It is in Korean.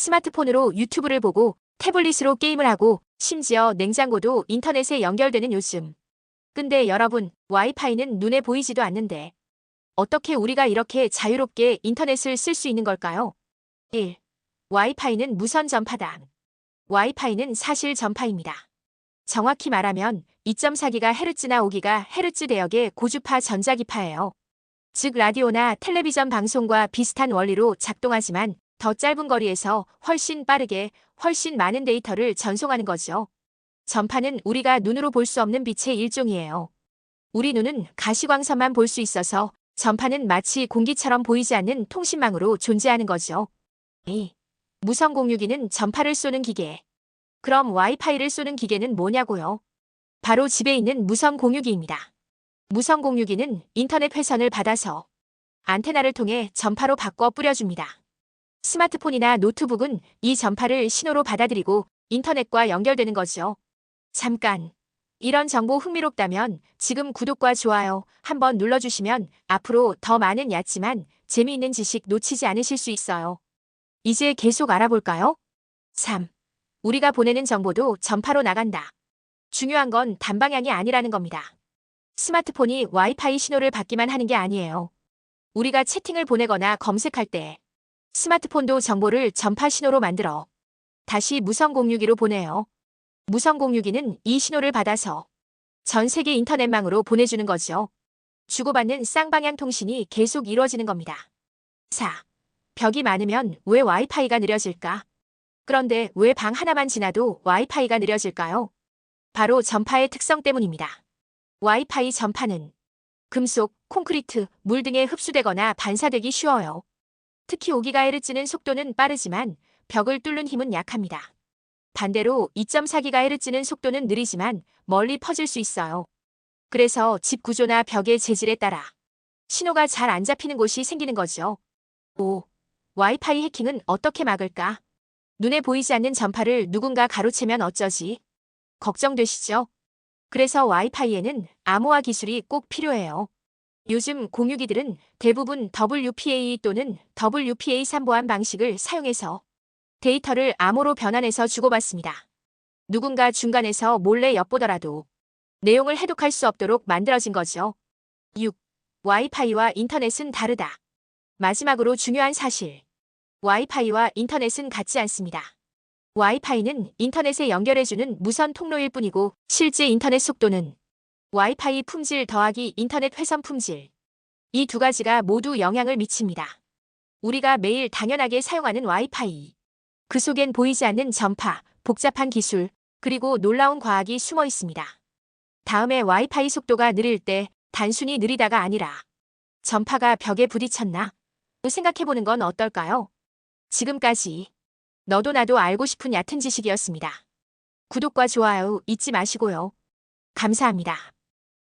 스마트폰으로 유튜브를 보고 태블릿으로 게임을 하고 심지어 냉장고도 인터넷에 연결되는 요즘. 근데 여러분, 와이파이는 눈에 보이지도 않는데 어떻게 우리가 이렇게 자유롭게 인터넷을 쓸 수 있는 걸까요? 1. 와이파이는 무선 전파다. 와이파이는 사실 전파입니다. 정확히 말하면 2.4GHz나 5GHz 대역의 고주파 전자기파예요. 즉 라디오나 텔레비전 방송과 비슷한 원리로 작동하지만 더 짧은 거리에서 훨씬 빠르게 훨씬 많은 데이터를 전송하는 거죠. 전파는 우리가 눈으로 볼 수 없는 빛의 일종이에요. 우리 눈은 가시광선만 볼 수 있어서 전파는 마치 공기처럼 보이지 않는 통신망으로 존재하는 거죠. 2. 무선 공유기는 전파를 쏘는 기계. 그럼 와이파이를 쏘는 기계는 뭐냐고요? 바로 집에 있는 무선 공유기입니다. 무선 공유기는 인터넷 회선을 받아서 안테나를 통해 전파로 바꿔 뿌려줍니다. 스마트폰이나 노트북은 이 전파를 신호로 받아들이고 인터넷과 연결되는 거죠. 잠깐. 이런 정보 흥미롭다면 지금 구독과 좋아요 한번 눌러주시면 앞으로 더 많은 얕지만 재미있는 지식 놓치지 않으실 수 있어요. 이제 계속 알아볼까요? 3. 우리가 보내는 정보도 전파로 나간다. 중요한 건 단방향이 아니라는 겁니다. 스마트폰이 와이파이 신호를 받기만 하는 게 아니에요. 우리가 채팅을 보내거나 검색할 때 스마트폰도 정보를 전파 신호로 만들어 다시 무선 공유기로 보내요. 무선 공유기는 이 신호를 받아서 전 세계 인터넷망으로 보내주는 거죠. 주고받는 쌍방향 통신이 계속 이루어지는 겁니다. 4. 벽이 많으면 왜 와이파이가 느려질까? 그런데 왜 방 하나만 지나도 와이파이가 느려질까요? 바로 전파의 특성 때문입니다. 와이파이 전파는 금속, 콘크리트, 물 등에 흡수되거나 반사되기 쉬워요. 특히 5GHz는 속도는 빠르지만 벽을 뚫는 힘은 약합니다. 반대로 2.4GHz는 속도는 느리지만 멀리 퍼질 수 있어요. 그래서 집 구조나 벽의 재질에 따라 신호가 잘 안 잡히는 곳이 생기는 거죠. 5. 와이파이 해킹은 어떻게 막을까? 눈에 보이지 않는 전파를 누군가 가로채면 어쩌지? 걱정되시죠? 그래서 와이파이에는 암호화 기술이 꼭 필요해요. 요즘 공유기들은 대부분 WPA 또는 WPA3 보안 방식을 사용해서 데이터를 암호로 변환해서 주고받습니다. 누군가 중간에서 몰래 엿보더라도 내용을 해독할 수 없도록 만들어진 거죠. 6. 와이파이와 인터넷은 다르다. 마지막으로 중요한 사실. 와이파이와 인터넷은 같지 않습니다. 와이파이는 인터넷에 연결해주는 무선 통로일 뿐이고 실제 인터넷 속도는 와이파이 품질 더하기 인터넷 회선 품질. 이 두 가지가 모두 영향을 미칩니다. 우리가 매일 당연하게 사용하는 와이파이. 그 속엔 보이지 않는 전파, 복잡한 기술, 그리고 놀라운 과학이 숨어 있습니다. 다음에 와이파이 속도가 느릴 때 단순히 느리다가 아니라 전파가 벽에 부딪혔나? 생각해보는 건 어떨까요? 지금까지 너도 나도 알고 싶은 얕은 지식이었습니다. 구독과 좋아요 잊지 마시고요. 감사합니다.